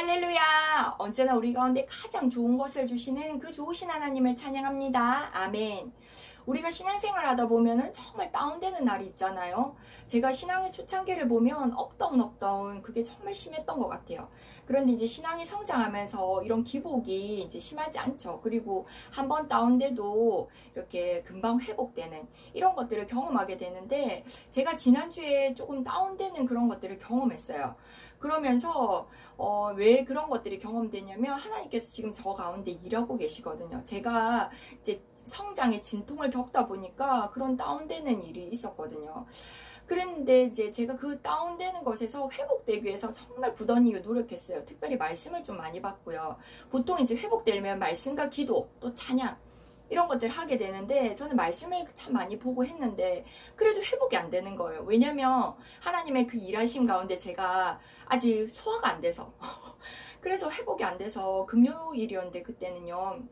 할렐루야! 언제나 우리 가운데 가장 좋은 것을 주시는 그 좋으신 하나님을 찬양합니다. 아멘. 우리가 신앙생활 하다 보면은 정말 다운되는 날이 있잖아요. 제가 신앙의 초창기를 보면 업다운 업다운 그게 정말 심했던 것 같아요. 그런데 이제 신앙이 성장하면서 이런 기복이 이제 심하지 않죠. 그리고 한 번 다운돼도 이렇게 금방 회복되는 이런 것들을 경험하게 되는데 제가 지난주에 조금 다운되는 그런 것들을 경험했어요. 그러면서 어, 왜 그런 것들이 경험되냐면 하나님께서 지금 저 가운데 일하고 계시거든요. 제가 이제 성장의 진통을 겪다 보니까 그런 다운되는 일이 있었거든요. 그랬는데 이제 제가 그 다운되는 것에서 회복되기 위해서 정말 부단히 노력했어요. 특별히 말씀을 좀 많이 받고요. 보통 이제 회복되려면 말씀과 기도 또 찬양 이런 것들을 하게 되는데 저는 말씀을 참 많이 보고 했는데 그래도 회복이 안 되는 거예요. 왜냐면 하나님의 그 일하심 가운데 제가 아직 소화가 안 돼서 그래서 회복이 안 돼서 금요일이었는데 그때는요.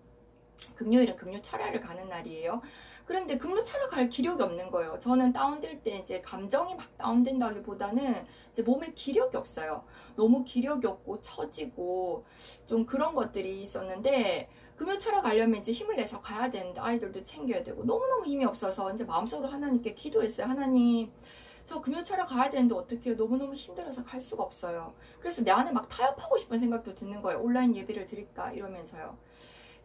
금요일은 금요 철야를 가는 날이에요. 그런데 금요 철야 갈 기력이 없는 거예요. 저는 다운될 때 이제 감정이 막 다운된다기보다는 이제 몸에 기력이 없어요. 너무 기력이 없고 처지고 좀 그런 것들이 있었는데 금요 철야 가려면 이제 힘을 내서 가야 되는데 아이들도 챙겨야 되고 너무너무 힘이 없어서 이제 마음속으로 하나님께 기도했어요. 하나님 저 금요 철야 가야 되는데 어떻게? 너무너무 힘들어서 갈 수가 없어요. 그래서 내 안에 막 타협하고 싶은 생각도 드는 거예요. 온라인 예배를 드릴까 이러면서요.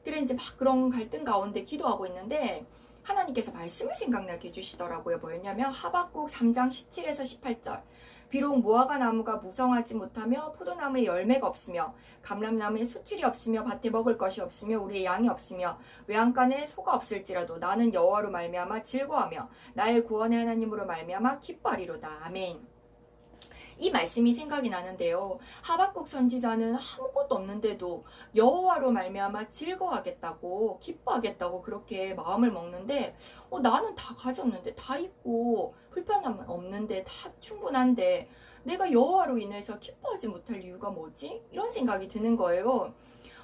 그래 이제 막 그런 갈등 가운데 기도하고 있는데 하나님께서 말씀을 생각나게 해주시더라고요. 뭐였냐면 하박국 3장 17에서 18절. 비록 무화과 나무가 무성하지 못하며 포도나무에 열매가 없으며 감람나무에 수출이 없으며 밭에 먹을 것이 없으며 우리의 양이 없으며 외양간에 소가 없을지라도 나는 여호와로 말미암아 즐거하며 나의 구원의 하나님으로 말미암아 기뻐하리로다. 아멘. 이 말씀이 생각이 나는데요. 하박국 선지자는 아무것도 없는데도 여호와로 말미암아 즐거워하겠다고 기뻐하겠다고 그렇게 마음을 먹는데 어, 나는 다 가졌는데 다 있고 불편함은 없는데 다 충분한데 내가 여호와로 인해서 기뻐하지 못할 이유가 뭐지? 이런 생각이 드는 거예요.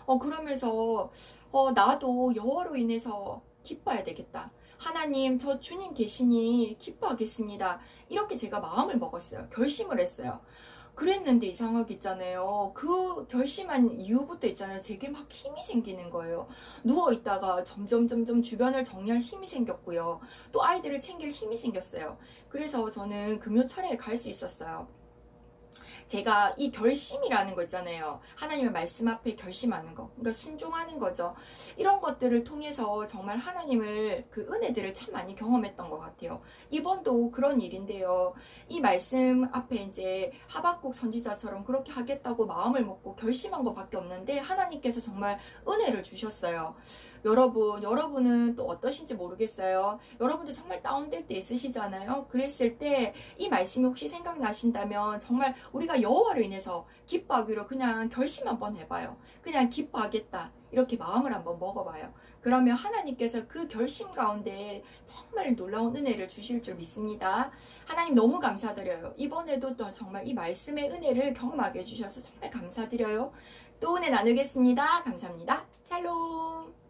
어 그러면서 어 나도 여호와로 인해서 기뻐해야 되겠다. 하나님, 저 주님 계시니 기뻐하겠습니다. 이렇게 제가 마음을 먹었어요. 결심을 했어요. 그랬는데 이상하게 있잖아요. 그 결심한 이후부터 있잖아요. 제게 막 힘이 생기는 거예요. 누워 있다가 점점 점점 주변을 정리할 힘이 생겼고요. 또 아이들을 챙길 힘이 생겼어요. 그래서 저는 금요 철회에 갈 수 있었어요. 제가 이 결심이라는 거 있잖아요. 하나님의 말씀 앞에 결심하는 거. 그러니까 순종하는 거죠. 이런 것들을 통해서 정말 하나님을 그 은혜들을 참 많이 경험했던 것 같아요. 이번도 그런 일인데요. 이 말씀 앞에 이제 하박국 선지자처럼 그렇게 하겠다고 마음을 먹고 결심한 것밖에 없는데 하나님께서 정말 은혜를 주셨어요. 여러분, 여러분은 또 어떠신지 모르겠어요. 여러분도 정말 다운될 때 있으시잖아요. 그랬을 때 이 말씀이 혹시 생각나신다면 정말 우리가 여호와로 인해서 기뻐하기로 그냥 결심 한번 해봐요. 그냥 기뻐하겠다. 이렇게 마음을 한번 먹어봐요. 그러면 하나님께서 그 결심 가운데 정말 놀라운 은혜를 주실 줄 믿습니다. 하나님 너무 감사드려요. 이번에도 또 정말 이 말씀의 은혜를 경험하게 해주셔서 정말 감사드려요. 또 은혜 나누겠습니다. 감사합니다. 샬롬.